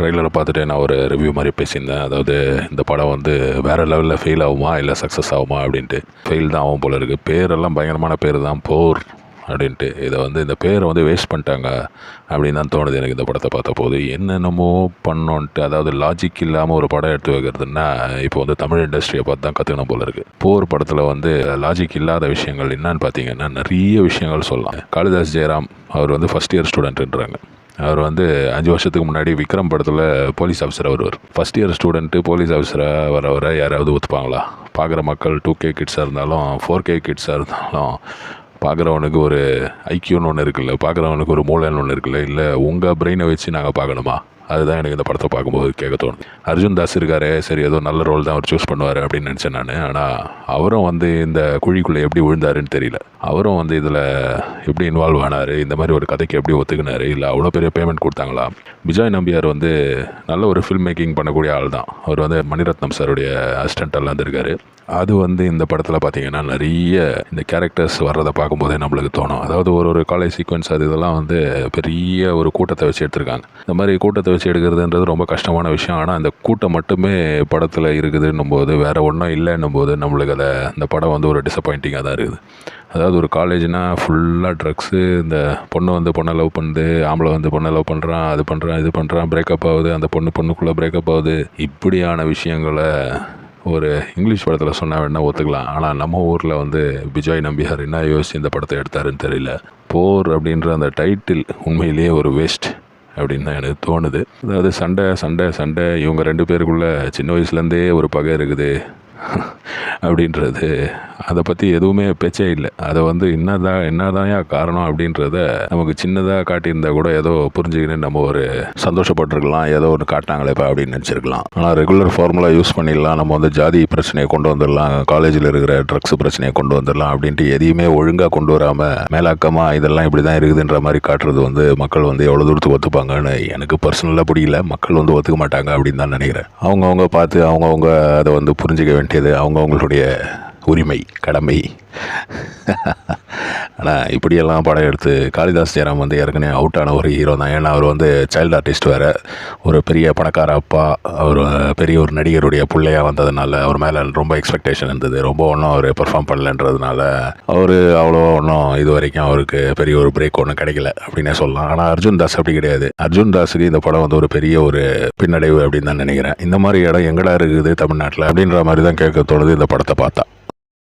ட்ரெய்லரை பார்த்துட்டு நான் ஒரு ரிவ்யூ மாதிரி பேசியிருந்தேன். அதாவது இந்த படம் வந்து வேறு லெவலில் ஃபெயில் ஆகுமா இல்லை சக்ஸஸ் ஆகுமா அப்படின்ட்டு. ஃபெயில் தான் ஆகும் போல இருக்குது பேரெல்லாம் பயங்கரமான பேர் தான். போர் அப்படின்ட்டு. இதை வந்து இந்த பேரை வந்து வேஸ்ட் பண்ணிட்டாங்க அப்படின்னு தான் தோணுது எனக்கு இந்த படத்தை பார்த்த போது. என்னென்னமோ பண்ணோன்ட்டு அதாவது லாஜிக் இல்லாமல் ஒரு படம் எடுத்து வைக்கிறதுன்னா இப்போ வந்து தமிழ் இண்டஸ்ட்ரியை பார்த்து தான் கற்றுக்கணும் போல இருக்குது போர் படத்தில் வந்து லாஜிக் இல்லாத விஷயங்கள் என்னன்னு பார்த்தீங்கன்னா நிறைய விஷயங்கள் சொல்லலாம். காளிதாஸ் ஜெயராம் அவர் வந்து ஃபஸ்ட் இயர் ஸ்டூடெண்ட்டுன்றாங்க அவர் வந்து அஞ்சு வருஷத்துக்கு முன்னாடி விக்ரம் படத்தில் போலீஸ் ஆஃபீஸர் வருவார். ஃபஸ்ட் இயர் ஸ்டூடெண்ட்டு போலீஸ் ஆஃபீஸராக வர வர யாராவது ஒத்துப்பாங்களா? பார்க்குற மக்கள் டூ கே கிட்ஸாக இருந்தாலும் ஃபோர் கே கிட்ஸாக இருந்தாலும் பார்க்குறவனுக்கு ஒரு ஐக்கியூன்னு ஒன்று இருக்குல்ல பார்க்குறவனுக்கு ஒரு மூளைன்னு ஒன்று இருக்குல்ல இல்லை உங்கள் பிரெயினை வச்சு நாங்கள் பார்க்கணுமா அதுதான் எனக்கு இந்த படத்தை பார்க்கும்போது கேட்க தோணுது அர்ஜுன் தாஸ் இருக்காரு சரி ஏதோ நல்ல ரோல் தான் அவர் சூஸ் பண்ணுவார் அப்படின்னு நினச்சேன் நான். ஆனால் அவரும் வந்து இந்த குழிக்குள்ளே எப்படி விழுந்தாருன்னு தெரியல. அவரும் வந்து இதில் எப்படி இன்வால்வ் ஆனார் இந்த மாதிரி ஒரு கதைக்கு எப்படி ஒத்துக்கினார் இல்லை அவ்வளோ பெரிய பேமெண்ட் கொடுத்தாங்களா? விஜய் நம்பியார் வந்து நல்ல ஒரு ஃபில்ம் மேக்கிங் பண்ணக்கூடிய ஆள் தான். அவர் வந்து மணிரத்னம் சாருடைய அசிஸ்டண்ட்டெல்லாம் இருந்திருக்காரு அது வந்து இந்த படத்தில் பார்த்தீங்கன்னா நிறைய இந்த கேரக்டர்ஸ் வர்றதை பார்க்கும்போதே நம்மளுக்கு தோணும். அதாவது ஒரு ஒரு காலேஜ் சீக்வன்ஸ் அது இதெல்லாம் வந்து பெரிய ஒரு கூட்டத்தை வச்சு எடுத்திருக்காங்க. இந்த மாதிரி கூட்டத்தை வச்சு எடுக்கிறதுன்றது ரொம்ப கஷ்டமான விஷயம். ஆனால் அந்த கூட்டம் மட்டுமே படத்தில் இருக்குதுன்னும் போது வேறு ஒன்றும் இல்லைன்னும் போது நம்மளுக்கு அதை அந்த படம் வந்து ஒரு டிசப்பாயிண்டிங்காக தான் இருக்குது. அதாவது ஒரு காலேஜ்னால் ஃபுல்லாக ட்ரக்ஸு இந்த பொண்ணு வந்து பொண்ணை லவ் பண்ணுது ஆம்பளை வந்து பொண்ணை லவ் பண்ணுறான் அது பண்ணுறான் இது பண்ணுறான் பிரேக்கப் ஆகுது அந்த பொண்ணு பொண்ணுக்குள்ளே பிரேக்கப் ஆகுது. இப்படியான விஷயங்களை ஒரு இங்கிலீஷ் படத்தில் சொன்னால் வேணால் ஒத்துக்கலாம். ஆனால் நம்ம ஊரில் வந்து விஜய் நம்பியார் என்ன யோசிச்சு இந்த படத்தை எடுத்தாருன்னு தெரியல. போர் அப்படின்ற அந்த டைட்டில் உண்மையிலேயே ஒரு வேஸ்ட் அப்படின்னு தான் எனக்கு தோணுது. அதாவது சண்டை சண்டை சண்டை. இவங்க ரெண்டு பேருக்குள்ளே சின்ன வயசுலேருந்தே ஒரு பகை இருக்குது. அப்படின்றது. அதை பற்றி எதுவுமே பேச்சே இல்லை. அதை வந்து என்னதான் என்னதான் காரணம் அப்படின்றத நமக்கு சின்னதாக காட்டியிருந்தா கூட ஏதோ புரிஞ்சுக்கின்னு நம்ம ஒரு சந்தோஷப்பட்டிருக்கலாம். ஏதோ ஒன்று காட்டினாங்களேப்பா அப்படின்னு நினச்சிருக்கலாம். ஆனால் ரெகுலர் ஃபார்முலா யூஸ் பண்ணிடலாம். நம்ம வந்து ஜாதி பிரச்சனையை கொண்டு வந்துடலாம். காலேஜில் இருக்கிற ட்ரக்ஸ் பிரச்சனையை கொண்டு வந்துடலாம் அப்படின்ட்டு எதையுமே ஒழுங்காக கொண்டு வராமல் மேலாக்கமாக இதெல்லாம் இப்படி தான் இருக்குதுன்ற மாதிரி காட்டுறது வந்து மக்கள் வந்து எவ்வளோ தூரத்துக்கு ஒத்துப்பாங்கன்னு எனக்கு பர்சனலாக பிடிக்கல மக்கள் வந்து ஒத்துக்க மாட்டாங்க அப்படின்னு தான் நினைக்கிறேன். அவங்கவுங்க பார்த்து அவங்கவுங்க அதை வந்து புரிஞ்சிக்க வேண்டியது அவங்கவுங்களுடைய உரிமை கடமை. ஆனால் இப்படியெல்லாம் படம் எடுத்து காளிதாஸ் ஜெயராம் வந்து ஏற்கனவே அவுட் ஆன ஒரு ஹீரோ தான். ஏன்னா அவர் வந்து சைல்டு ஆர்டிஸ்ட் வேறு. ஒரு பெரிய பணக்கார அப்பா அவர் பெரிய ஒரு நடிகருடைய பிள்ளையாக வந்ததுனால அவர் மேலே ரொம்ப எக்ஸ்பெக்டேஷன் இருந்தது. ரொம்ப ஒன்றும் அவர் பெர்ஃபார்ம் பண்ணலன்றதுனால அவர் அவ்வளோ ஒன்றும் இது வரைக்கும் அவருக்கு பெரிய ஒரு பிரேக் ஒன்றும் கிடைக்கல அப்படின்னே சொல்லலாம். ஆனால் அர்ஜுன் தாஸ் அப்படி கிடையாது. அர்ஜுன் தாஸுக்கு இந்த படம் வந்து ஒரு பெரிய ஒரு பின்னடைவு அப்படின்னு தான் நினைக்கிறேன். இந்த மாதிரி இடம் எங்கடா இருக்குது தமிழ்நாட்டில் அப்படின்ற மாதிரி தான் கேட்க தோணுது இந்த படத்தை பார்த்தா.